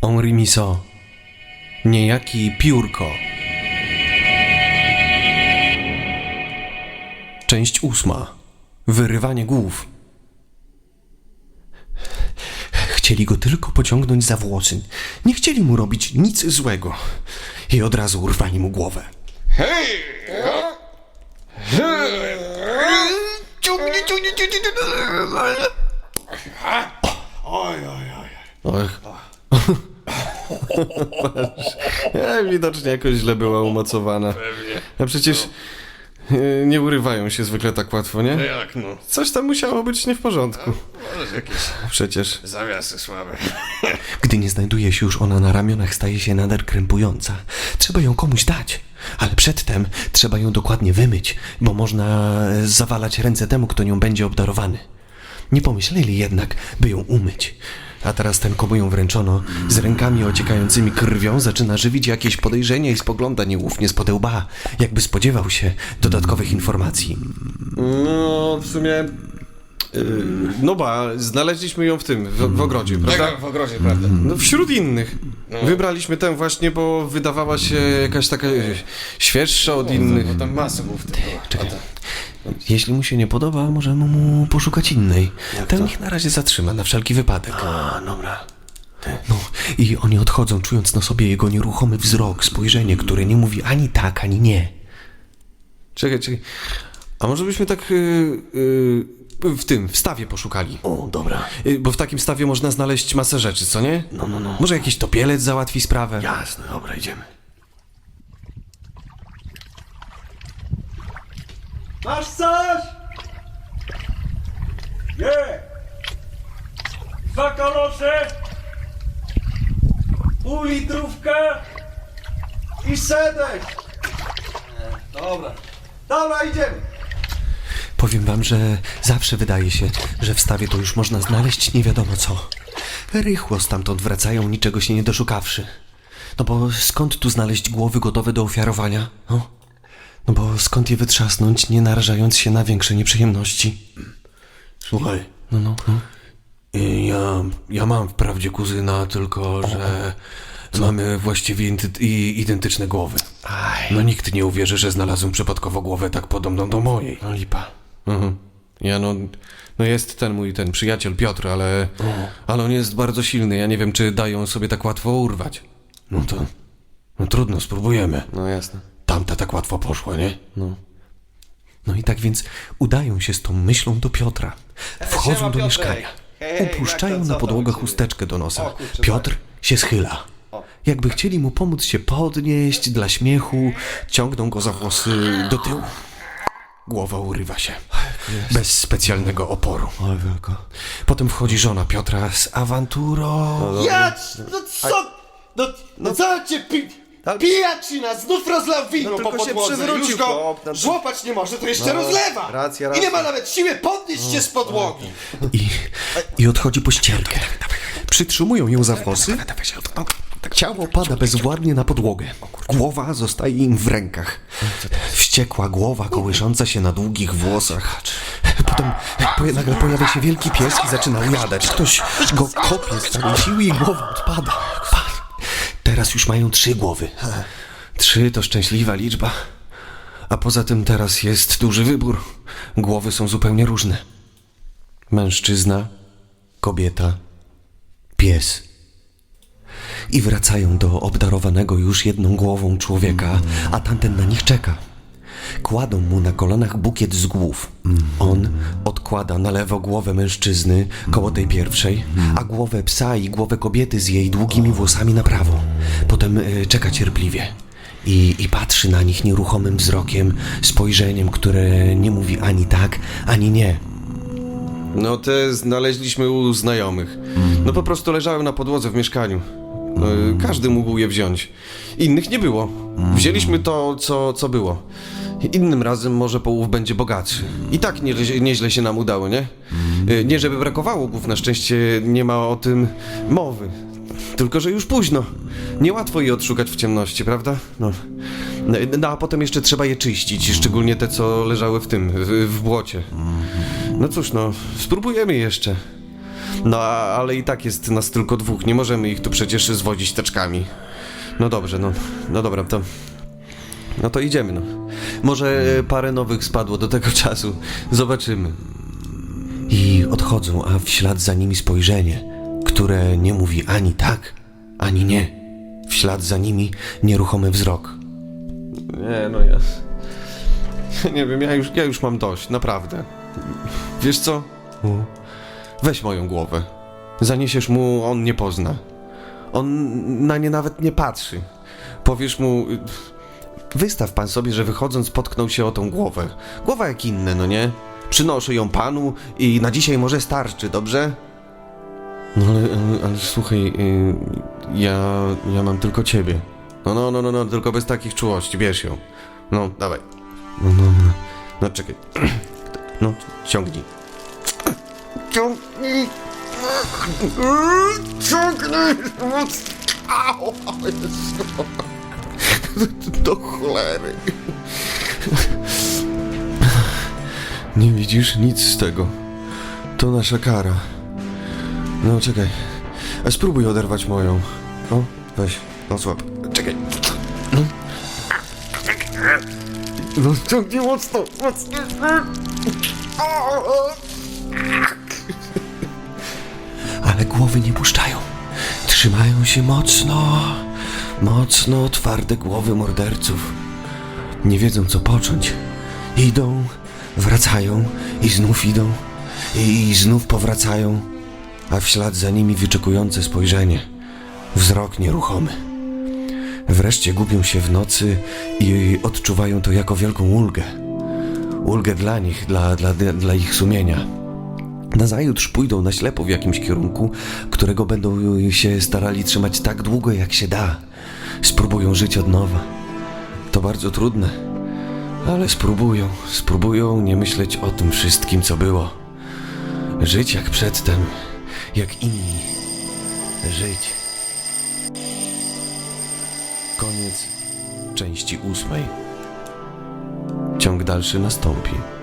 Henri Miso. Niejaki Piórko. Część ósma. Wyrywanie głów. Chcieli go tylko pociągnąć za włosy. Nie chcieli mu robić nic złego. I od razu urwali mu głowę. Ciągnie, ciągnie, ciągnie, ciągnie. Oj, oj, oj. Och. Ja, widocznie jakoś źle była umocowana. Pewnie. A przecież e, nie urywają się zwykle tak łatwo, nie? No jak no? Coś tam musiało być nie w porządku. Może jakieś Przecież, zawiasy słabe. gdy nie znajduje się już ona na ramionach, staje się nader krępująca. Trzeba ją komuś dać. Ale przedtem trzeba ją dokładnie wymyć, bo można e, zawalać ręce temu, kto nią będzie obdarowany. Nie pomyśleli jednak, by ją umyć. A teraz ten, komu ją wręczono, z rękami ociekającymi krwią, zaczyna żywić jakieś podejrzenie i spogląda nieufnie spod łba, jakby spodziewał się dodatkowych informacji. No, w sumie... Yy, no ba, znaleźliśmy ją w tym, w, w ogrodzie, prawda? Tak, w ogrodzie, prawda? No, wśród innych. Wybraliśmy tę właśnie, bo wydawała się jakaś taka e, świeższa od innych. Bo tam masę głów było. Czekaj. Jeśli mu się nie podoba, możemy mu poszukać innej. Ten niech na razie zatrzyma, na wszelki wypadek. A, dobra. No i oni odchodzą, czując na sobie jego nieruchomy wzrok, spojrzenie, które nie mówi ani tak, ani nie. Czekaj, czekaj. A może byśmy tak yy, yy, w tym, w stawie poszukali? O, dobra. Yy, bo w takim stawie można znaleźć masę rzeczy, co nie? No, no, no. Może jakiś topielec załatwi sprawę? Jasne, dobra, idziemy. Masz coś? Nie! Dwa kalosze, pół litrówka i sedek. Dobra. Dobra, idziemy. Powiem wam, że zawsze wydaje się, że w stawie to już można znaleźć nie wiadomo co. Rychło stamtąd wracają, niczego się nie doszukawszy. No bo skąd tu znaleźć głowy gotowe do ofiarowania? No, no bo skąd je wytrzasnąć, nie narażając się na większe nieprzyjemności? Słuchaj, No, no, no. y, ja, ja mam wprawdzie kuzyna, tylko że mamy właściwie inty- i- identyczne głowy. Aj, No nikt nie uwierzy, że znalazłem przypadkowo głowę tak podobną do mojej. no lipa. Mhm. Ja no, no jest ten mój, ten przyjaciel Piotr, ale, ale on jest bardzo silny. Ja nie wiem, czy dają sobie tak łatwo urwać. No to, no trudno, spróbujemy. No jasne. Tamta tak łatwo poszła, nie? No. No i tak więc udają się z tą myślą do Piotra. Wchodzą do mieszkania. Upuszczają na podłogę chusteczkę do nosa. Piotr się schyla. Jakby chcieli mu pomóc się podnieść dla śmiechu, ciągną go za włosy do tyłu. Głowa urywa się. Bez specjalnego oporu. Oj, wielko. Potem wchodzi żona Piotra z awanturą. Ja, no co? No, no co cię pi... Pijaczyna znów rozlał wino No, po tylko się podłodze. przewrócił, Już go chłop, no to- żłopać nie może, to jeszcze rozlewa. racja, I nie ma nawet siły podnieść się z podłogi. I, I odchodzi po ścierkę. Przytrzymują ją za włosy. Ciało pada bezwładnie na podłogę. Głowa zostaje im w rękach. Wściekła głowa kołysząca się na długich włosach. Potem poje- nagle pojawia się wielki pies i zaczyna ujadać. Ktoś go kopie z całej siły i głowa odpada. Teraz już mają trzy głowy. Trzy to szczęśliwa liczba. A poza tym teraz jest duży wybór. Głowy są zupełnie różne. Mężczyzna, kobieta, pies. I wracają do obdarowanego już jedną głową człowieka, a tamten na nich czeka. Kładą mu na kolanach bukiet z głów. On odkłada na lewo głowę mężczyzny koło tej pierwszej, a głowę psa i głowę kobiety z jej długimi włosami na prawo. Potem y, czeka cierpliwie. I, I patrzy na nich nieruchomym wzrokiem, spojrzeniem, które nie mówi ani tak, ani nie. No te znaleźliśmy u znajomych. No po prostu leżały na podłodze w mieszkaniu. No, y, każdy mógł je wziąć. Innych nie było. Wzięliśmy to, co, co było. Innym razem może połów będzie bogatszy. I tak nie, nieźle się nam udało, nie? Y, Nie żeby brakowało głów, na szczęście nie ma o tym mowy. Tylko, że już późno. Niełatwo je odszukać w ciemności, prawda? No. No a potem jeszcze trzeba je czyścić, szczególnie te, co leżały w tym, w, w błocie. No cóż, no, spróbujemy jeszcze. No, ale i tak jest nas tylko dwóch. Nie możemy ich tu przecież zwodzić teczkami. No dobrze, no, no dobra, to... No to idziemy, no. Może e, parę nowych spadło do tego czasu. Zobaczymy. I odchodzą, a w ślad za nimi spojrzenie, które nie mówi ani tak, ani nie. W ślad za nimi nieruchomy wzrok. Nie, no ja... Nie wiem, ja już, ja już mam dość, naprawdę. Wiesz co? Weź moją głowę. Zaniesiesz mu, on nie pozna. On na nie nawet nie patrzy. Powiesz mu... Wystaw pan sobie, że wychodząc potknął się o tą głowę. Głowa jak inne, no nie? Przynoszę ją panu i na dzisiaj może starczy, dobrze? No ale, ale, słuchaj, y, ja, ja mam tylko ciebie. No, no, no, no, no, tylko bez takich czułości, bierz ją. No, dawaj. No, no, no, no czekaj. No, ciągnij. Ciągnij! Ciągnij! Au, Jezu. Do cholery. Nie widzisz nic z tego. To nasza kara. No czekaj. A spróbuj oderwać moją. No, weź. No złap. Czekaj. No. No ciągnij mocno, mocno. Ale głowy nie puszczają. Trzymają się mocno, mocno twarde głowy morderców. Nie wiedzą co począć. Idą, wracają i znów idą i znów powracają, a w ślad za nimi wyczekujące spojrzenie, wzrok nieruchomy. Wreszcie gubią się w nocy i odczuwają to jako wielką ulgę. Ulgę dla nich, dla, dla, dla ich sumienia. Nazajutrz pójdą na ślepo w jakimś kierunku, którego będą się starali trzymać tak długo, jak się da. Spróbują żyć od nowa. To bardzo trudne, ale spróbują, spróbują nie myśleć o tym wszystkim, co było. Żyć jak przedtem, jak inni. Żyć. Koniec części ósmej. Ciąg dalszy nastąpi.